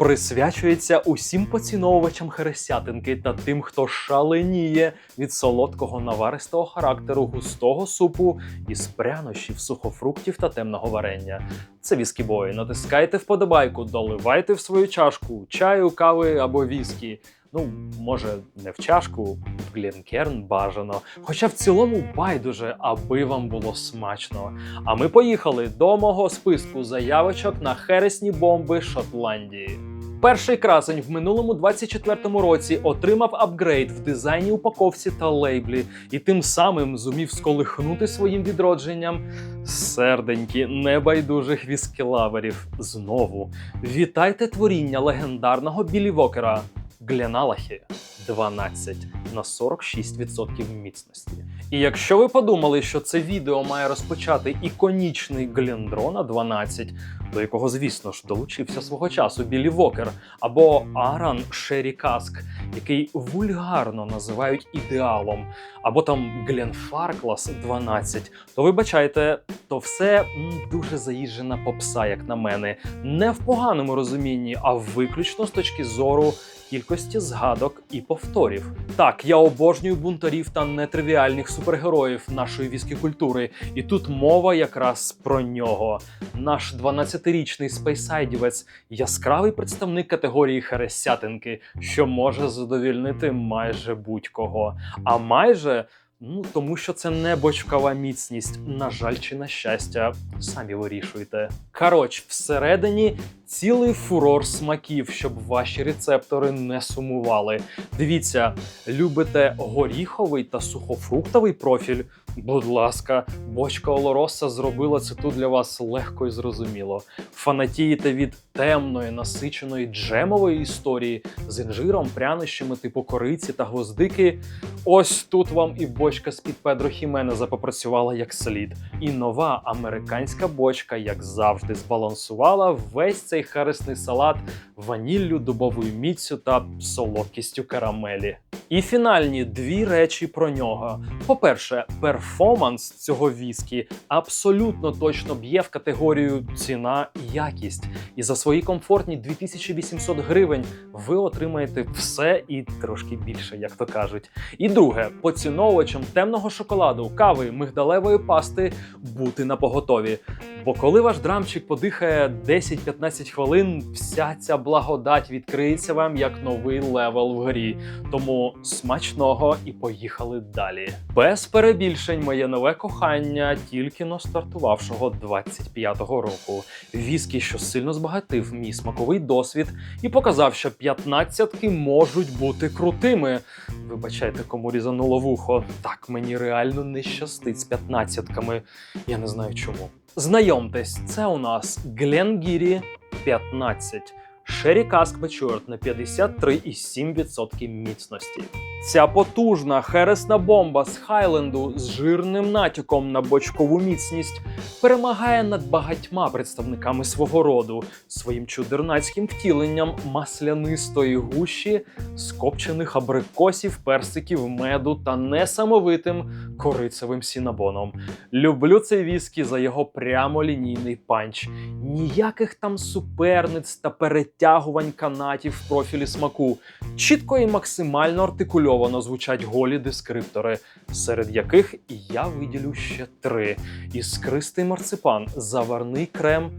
присвячується усім поціновувачам хересятинки та тим, хто шаленіє від солодкого наваристого характеру густого супу із прянощів, сухофруктів та темного варення. Це віскібої. Натискайте вподобайку, доливайте в свою чашку чаю, кави або віскі. Ну, може, не в чашку, в глінкерн бажано. Хоча в цілому байдуже, аби вам було смачно. А ми поїхали до мого списку заявочок на хересні бомби Шотландії. Перший красень в минулому 24-му році отримав апгрейд в дизайні упаковці та лейблі, і тим самим зумів сколихнути своїм відродженням серденькі небайдужих віскілаверів. Знову вітайте творіння легендарного Білі Вокера Гленалахі 12 на 46% міцності. І якщо ви подумали, що це відео має розпочати іконічний Гліндрона 12, до якого, звісно ж, долучився свого часу Білі Вокер, або Аран Шері Каск, який вульгарно називають ідеалом, або там Гленфарклас 12, то вибачайте, то все дуже заїжджена попса, як на мене, не в поганому розумінні, а виключно з точки зору кількості згадок і повторів. Так, я обожнюю бунтарів та нетривіальних супергероїв нашої віскі культури, і тут мова якраз про нього. Наш 12-річний спейсайдівець яскравий представник категорії хересятинки, що може задовільнити майже будь-кого. А майже. Ну, тому що це не бочкова міцність. На жаль, чи на щастя, самі вирішуйте. Коротше, всередині цілий фурор смаків, щоб ваші рецептори не сумували. Дивіться, любите горіховий та сухофруктовий профіль? Будь ласка, бочка Олороса зробила це тут для вас легко і зрозуміло. Фанатієте від темної, насиченої джемової історії з інжиром, прянощами типу кориці та гвоздики. Ось тут вам і бочка з-під Педро Хіменеза попрацювала як слід. І нова американська бочка, як завжди, збалансувала весь цей харисний салат ваніллю, дубовою міцю та солодкістю карамелі. І фінальні дві речі про нього. По-перше, перформанс цього віскі абсолютно точно б'є в категорію ціна і якість. І за свої комфортні 2800 гривень ви отримаєте все і трошки більше, як то кажуть. І друге, поціновувачам темного шоколаду, кави, мигдалевої пасти бути на поготові. Бо коли ваш драмчик подихає 10-15 хвилин, вся ця благодать відкриється вам як новий левел в грі. Тому смачного і поїхали далі. Без перебільшень, моє нове кохання, тільки но стартувавшого 25-го року. Віскі, що сильно збагатив мій смаковий досвід і показав, що 15-ки можуть бути крутими. Вибачайте, кому різануло вухо. Так мені реально не щастить з 15-ками. Я не знаю чому. Знайомтесь, це у нас Гленгірі 15. Шері Каск Matured на 53,7% міцності. Ця потужна хересна бомба з Хайленду з жирним натяком на бочкову міцність перемагає над багатьма представниками свого роду своїм чудернацьким втіленням маслянистої гущі, скопчених абрикосів, персиків, меду та несамовитим корицевим сінабоном. Люблю цей віскі за його прямолінійний панч. Ніяких там суперниць та перетягувань канатів в профілі смаку. Чітко і максимально артикульовано звучать голі дескриптори, серед яких я виділю ще три: іскристий марципан, заварний крем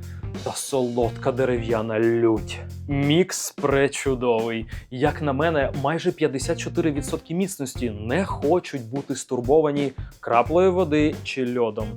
та солодка дерев'яна лють. Мікс пречудовий. Як на мене, майже 54% міцності не хочуть бути стурбовані краплею води чи льодом.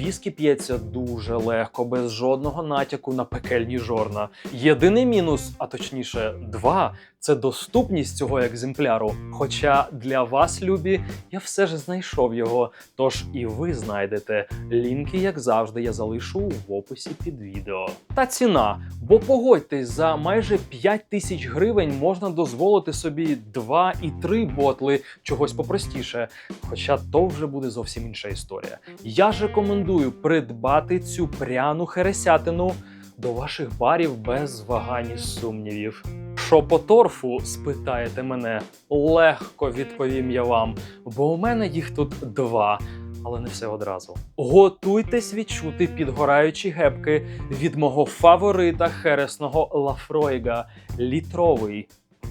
Віскі п'ється дуже легко, без жодного натяку на пекельні жорна. Єдиний мінус, а точніше, два це доступність цього екземпляру. Хоча для вас, любі, я все ж знайшов його. Тож і ви знайдете. Лінки, як завжди, я залишу в описі під відео. Та ціна. Бо погодьтесь, за майже 5 тисяч гривень можна дозволити собі 2 і 3 ботли чогось попростіше. Хоча то вже буде зовсім інша історія. Я ж рекомендую придбати цю пряну хересятину до ваших барів без вагань і сумнівів. Що по торфу, спитаєте мене, легко відповім я вам, бо у мене їх тут два. але не все одразу. Готуйтесь відчути підгораючі гепки від мого фаворита хересного Лафройга літровий.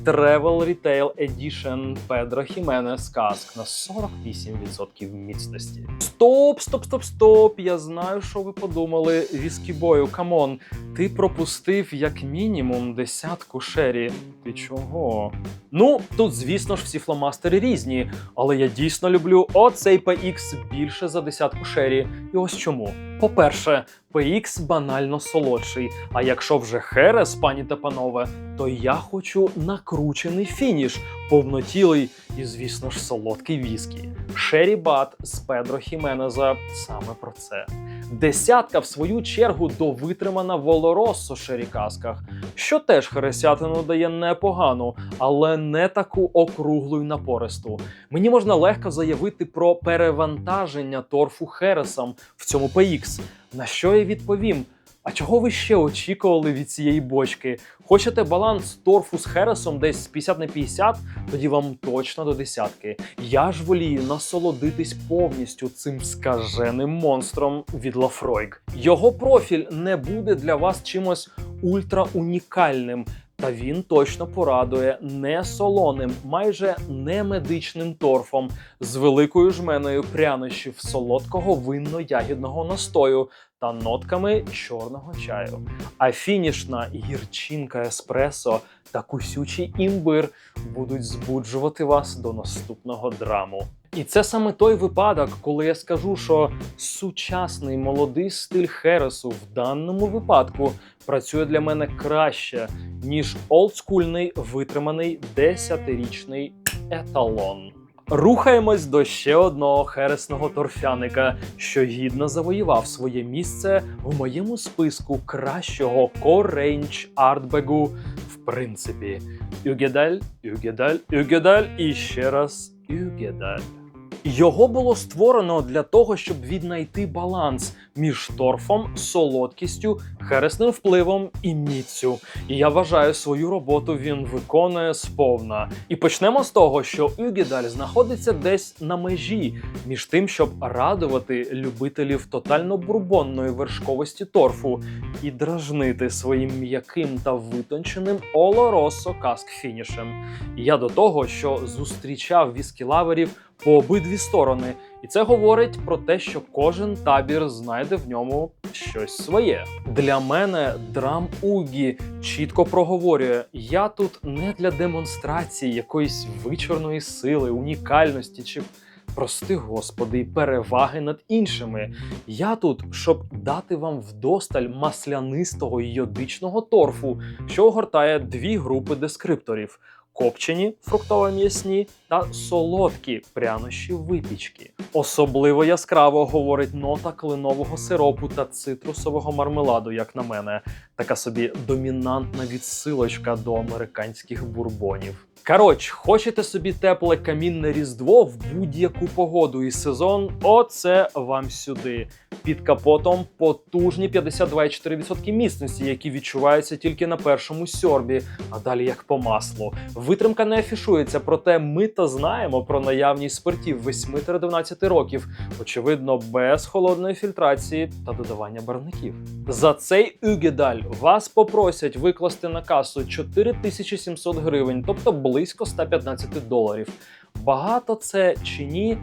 Travel Retail Edition Pedro Jimenez Каск на 48% міцності. Стоп, стоп, стоп, стоп! Я знаю, що ви подумали. Віскібою, камон, ти пропустив як мінімум десятку шері. Ти чого? Ну, тут, звісно ж, всі фломастери різні, але я дійсно люблю оцей PX більше за десятку шері. І ось чому. По-перше, PX банально солодший. А якщо вже Херес, пані та панове, то я хочу накручений фініш, повнотілий і, звісно ж, солодкий віскі. Шері Бат з Педро Хіменеза саме про це. Десятка, в свою чергу, довитримана в Олоросо шерікасках, що теж хересятину дає непогану, але не таку округлу й напористу. Мені можна легко заявити про перевантаження торфу Хересом в цьому PX. На що я відповім? А чого ви ще очікували від цієї бочки? Хочете баланс торфу з хересом десь 50 на 50? Тоді вам точно до десятки. Я ж волію насолодитись повністю цим скаженим монстром від Лафройк. Його профіль не буде для вас чимось ультраунікальним. Та він точно порадує не солоним, майже не медичним торфом з великою жменою прянощів солодкого винно-ягідного настою та нотками чорного чаю. А фінішна гірчинка еспресо та кусючий імбир будуть збуджувати вас до наступного драму. І це саме той випадок, коли я скажу, що сучасний молодий стиль Хересу в даному випадку працює для мене краще, ніж олдскульний витриманий 10-річний еталон. Рухаємось до ще одного хересного торфяника, що гідно завоював своє місце в моєму списку кращого core-range артбегу в принципі. Югедаль, Югедаль, Югедаль і ще раз Югедаль. Його було створено для того, щоб віднайти баланс між торфом, солодкістю, хересним впливом і міцю. І я вважаю, свою роботу він виконує сповна. І почнемо з того, що Югедаль знаходиться десь на межі між тим, щоб радувати любителів тотально бурбонної вершковості торфу і дражнити своїм м'яким та витонченим Олоросо каск фінішем. Я до того, що зустрічав віскілаверів по обидві сторони, і це говорить про те, що кожен табір знайде в ньому щось своє. Для мене драм Угі чітко проговорює: я тут не для демонстрації якоїсь вичорної сили, унікальності чи. Прости, господи, переваги над іншими. Я тут, щоб дати вам вдосталь маслянистого йодичного торфу, що огортає дві групи дескрипторів: копчені фруктово-м'ясні та солодкі прянощі випічки. Особливо яскраво говорить нота кленового сиропу та цитрусового мармеладу, як на мене, така собі домінантна відсилочка до американських бурбонів. Коротше, хочете собі тепле камінне різдво в будь-яку погоду і сезон? Оце вам сюди. Під капотом потужні 52,4% міцності, які відчуваються тільки на першому сьорбі, а далі як по маслу. Витримка не афішується, проте ми то знаємо про наявність спиртів 8-12 років, очевидно, без холодної фільтрації та додавання барвників. За цей Югедаль вас попросять викласти на касу 4700 гривень, тобто близько 115 доларів. Багато це чи ні?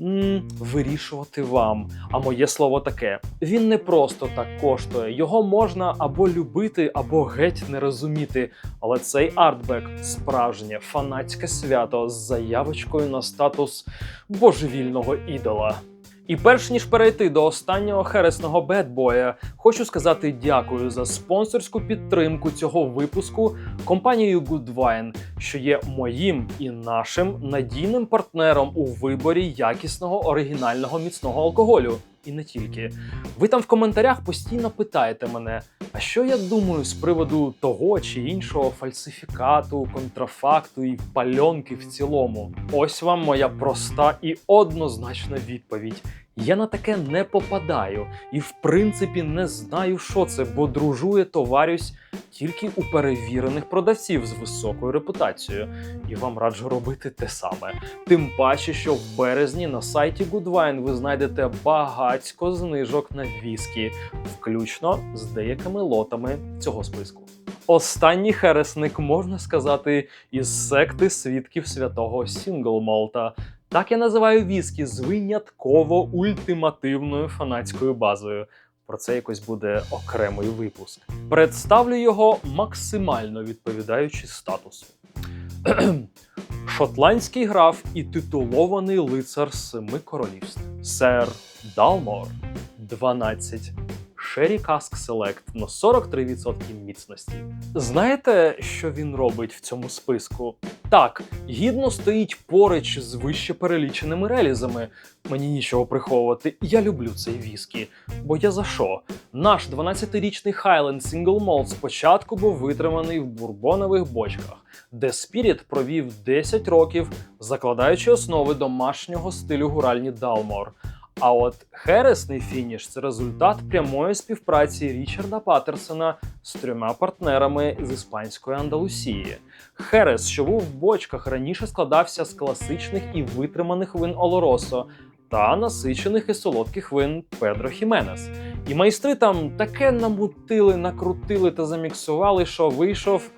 М, вирішувати вам. А моє слово таке: він не просто так коштує. Його можна або любити, або геть не розуміти. Але цей артбек справжнє фанатське свято з заявочкою на статус божевільного ідола. І перш ніж перейти до останнього хересного бедбоя, хочу сказати дякую за спонсорську підтримку цього випуску компанією Goodwine, що є моїм і нашим надійним партнером у виборі якісного оригінального міцного алкоголю. І не тільки. Ви там в коментарях постійно питаєте мене, а що я думаю з приводу того чи іншого фальсифікату, контрафакту і пальонки в цілому? Ось вам моя проста і однозначна відповідь. Я на таке не попадаю і, в принципі, не знаю, що це, бо дружу і товарюсь тільки у перевірених продавців з високою репутацією. І вам раджу робити те саме. Тим паче, що в березні на сайті Goodwine ви знайдете багатько знижок на віскі, включно з деякими лотами цього списку. Останній хересник, можна сказати, із секти свідків святого Сінглмолта. Так я називаю віскі з винятково ультимативною фанатською базою. Про це якось буде окремий випуск. Представлю його максимально відповідаючи статусу. Шотландський граф і титулований лицар семи королівств. Сер Далмор 12. Sherry Cask Select на 43% міцності. Знаєте, що він робить в цьому списку? Так, гідно стоїть поруч з вище переліченими релізами. Мені нічого приховувати. Я люблю цей віскі. Бо я за що? Наш 12-річний Highland Single Malt спочатку був витриманий в бурбонових бочках, де Спіріт провів 10 років, закладаючи основи домашнього стилю гуральні Далмор. А от хересний фініш це результат прямої співпраці Річарда Паттерсона з трьома партнерами з іспанської Андалусії. Херес, що був в бочках, раніше складався з класичних і витриманих вин Олоросо та насичених і солодких вин Педро Хіменес. І майстри там таке намутили, накрутили та заміксували, що вийшов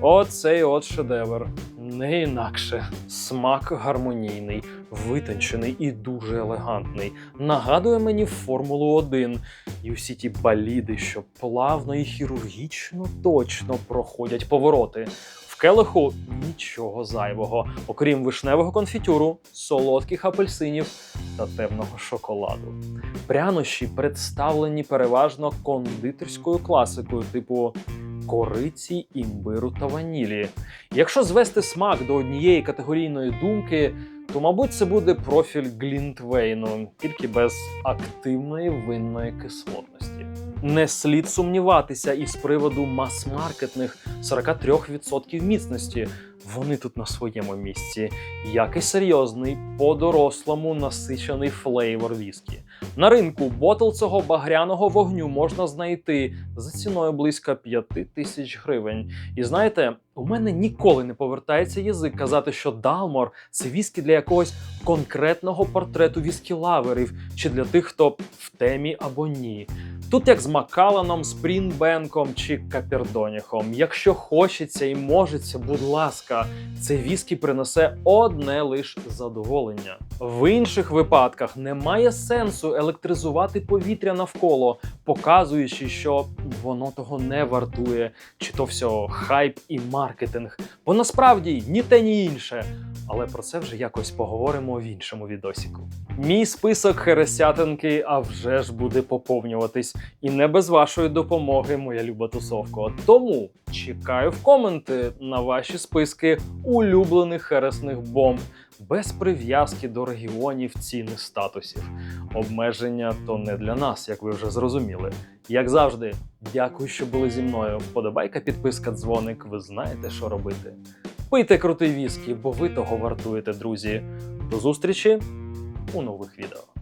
оцей от шедевр. Не інакше. Смак гармонійний, витончений і дуже елегантний. Нагадує мені Формулу 1 і усі ті баліди, що плавно і хірургічно точно проходять повороти. В келиху нічого зайвого, окрім вишневого конфітюру, солодких апельсинів та темного шоколаду. Прянощі представлені переважно кондитерською класикою, типу кориці, імбиру та ванілі. Якщо звести смак до однієї категорійної думки, то, мабуть, це буде профіль Глінтвейну, тільки без активної винної кислотності. Не слід сумніватися із приводу мас-маркетних 43% міцності. Вони тут на своєму місці, як і серйозний, по-дорослому насичений флейвор віскі. На ринку ботл цього багряного вогню можна знайти за ціною близько 5 тисяч гривень. І знаєте, у мене ніколи не повертається язик казати, що Далмор це віскі для якогось конкретного портрету віскі-лаверів чи для тих, хто в темі або ні. Тут як з Макаланом, Спрінбенком чи Капердоніхом. Якщо хочеться і можеться, будь ласка, цей віскі принесе одне лише задоволення. В інших випадках немає сенсу електризувати повітря навколо, показуючи, що воно того не вартує, чи то все хайп і маркетинг. Бо насправді ні те, ні інше. Але про це вже якось поговоримо в іншому відосіку. Мій список хересятинки, а вже ж буде поповнюватись. І не без вашої допомоги, моя люба тусовко. Тому чекаю в коменти на ваші списки улюблених хересних бомб без прив'язки до регіонів цін і статусів. Обмеження то не для нас, як ви вже зрозуміли. Як завжди, дякую, що були зі мною. Подобайка, підписка, дзвоник. Ви знаєте, що робити. Пийте крутий віскі, бо ви того вартуєте, друзі. До зустрічі у нових відео.